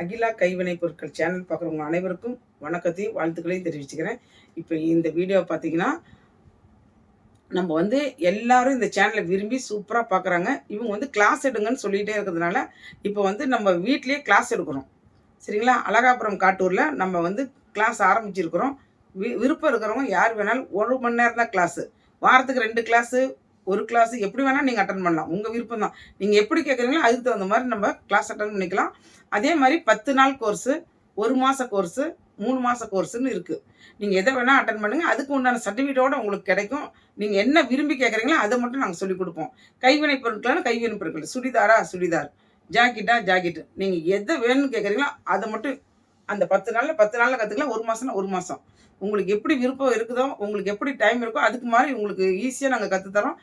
அகிலா கைவினை பொருட்கள் சேனல் பார்க்குறவங்க அனைவருக்கும் வணக்கத்தையும் வாழ்த்துக்களையும் தெரிவிச்சுக்கிறேன். இப்போ இந்த வீடியோ பார்த்தீங்கன்னா நம்ம வந்து எல்லாரும் இந்த சேனலை விரும்பி சூப்பராக பார்க்குறாங்க. இவங்க வந்து கிளாஸ் எடுங்கன்னு சொல்லிகிட்டே இருக்கிறதுனால இப்போ வந்து நம்ம வீட்லேயே கிளாஸ் எடுக்கிறோம். சரிங்களா? அழகாபுரம் காட்டூரில் நம்ம வந்து கிளாஸ் ஆரம்பிச்சிருக்கிறோம். வி விருப்பம் இருக்கிறவங்க யார் வேணாலும் ஒரு மணி நேரம் தான் கிளாஸு வாரத்துக்கு ரெண்டு கிளாஸு ஒரு கிளாஸ் எப்படி வேணால் நீங்கள் அட்டன் பண்ணலாம். உங்கள் விருப்பம் தான் நீங்கள் எப்படி கேட்குறீங்களோ அதுக்கு தகுந்த மாதிரி நம்ம கிளாஸ் அட்டன் பண்ணிக்கலாம். அதே மாதிரி பத்து நாள் கோர்ஸு ஒரு மாத கோர்ஸு மூணு மாத கோர்ஸுன்னு இருக்குது நீங்கள் எதை வேணால் அட்டன் பண்ணுங்கள் அதுக்கு உண்டான சர்டிஃபிகேட்டோட உங்களுக்கு கிடைக்கும். நீங்கள் என்ன விரும்பி கேட்குறீங்களோ அதை மட்டும் நாங்கள் சொல்லிக் கொடுப்போம். கைவினை பொருட்களான கைவினை பொருட்கள். சுடிதாரா? சுடிதார். ஜாக்கெட்டா? ஜாக்கெட்டு. நீங்கள் எதை வேணும்னு கேட்குறீங்களோ அதை மட்டும் அந்த பத்து நாளில் பத்து நாளில் கற்றுக்கலாம் ஒரு மாதம்னா ஒரு மாதம் உங்களுக்கு எப்படி விருப்பம் இருக்குதோ உங்களுக்கு எப்படி டைம் இருக்கோ அதுக்கு மாதிரி உங்களுக்கு ஈஸியாக நாங்கள் கற்றுத்தரோம்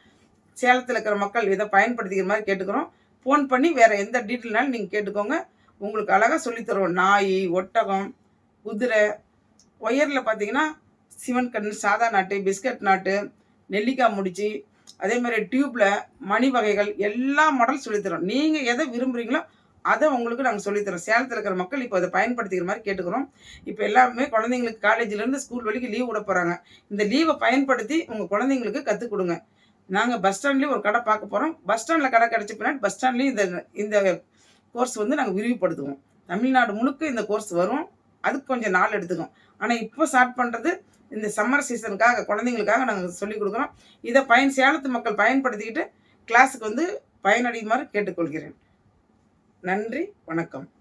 சேலத்தில் இருக்கிற மக்கள் இதை பயன்படுத்திக்கிற மாதிரி கேட்டுக்கிறோம். ஃபோன் பண்ணி வேறு எந்த டீட்டெயில்னாலும் நீங்கள் கேட்டுக்கோங்க. உங்களுக்கு அழகாக சொல்லித்தரோம் நாய் ஒட்டகம் குதிரை. ஒயரில் பார்த்தீங்கன்னா சிவன் கண் சாதா நாட்டு பிஸ்கட் நாட்டு நெல்லிக்காய் முடிச்சு அதே மாதிரி டியூப்பில் மணி வகைகள் எல்லா மாடல் சொல்லித்தரோம் நீங்கள் எதை விரும்புகிறீங்களோ அதை உங்களுக்கு நாங்கள் சொல்லித்தரோம் சேலத்தில் இருக்கிற மக்கள் இப்போ அதை பயன்படுத்திக்கிற மாதிரி கேட்டுக்கிறோம். இப்போ எல்லாமே குழந்தைங்களுக்கு காலேஜ்லேருந்து ஸ்கூல் வரைக்கும் லீவ் விட போகிறாங்க இந்த லீவை பயன்படுத்தி உங்கள் குழந்தைங்களுக்கு கற்றுக் கொடுங்க. நாங்கள் பஸ் ஸ்டாண்ட்லேயும் ஒரு கடை பார்க்க போகிறோம் பஸ் ஸ்டாண்டில் கடை கிடச்ச பின்னாடி பஸ் ஸ்டாண்ட்லேயும் இந்த இந்த கோர்ஸ் வந்து நாங்கள் விரிவுபடுத்துவோம். தமிழ்நாடு முழுக்க இந்த கோர்ஸ் வரும். அதுக்கு கொஞ்சம் நாள் எடுத்துக்கும். ஆனால் இப்போ ஸ்டார்ட் பண்ணுறது இந்த சம்மர் சீசனுக்காக குழந்தைங்களுக்காக நாங்கள் சொல்லிக் கொடுக்குறோம். இதை பயன் சேலத்து மக்கள் பயன்படுத்திக்கிட்டு கிளாஸுக்கு வந்து பயனடையுமாறு கேட்டுக்கொள்கிறேன். நன்றி வணக்கம்.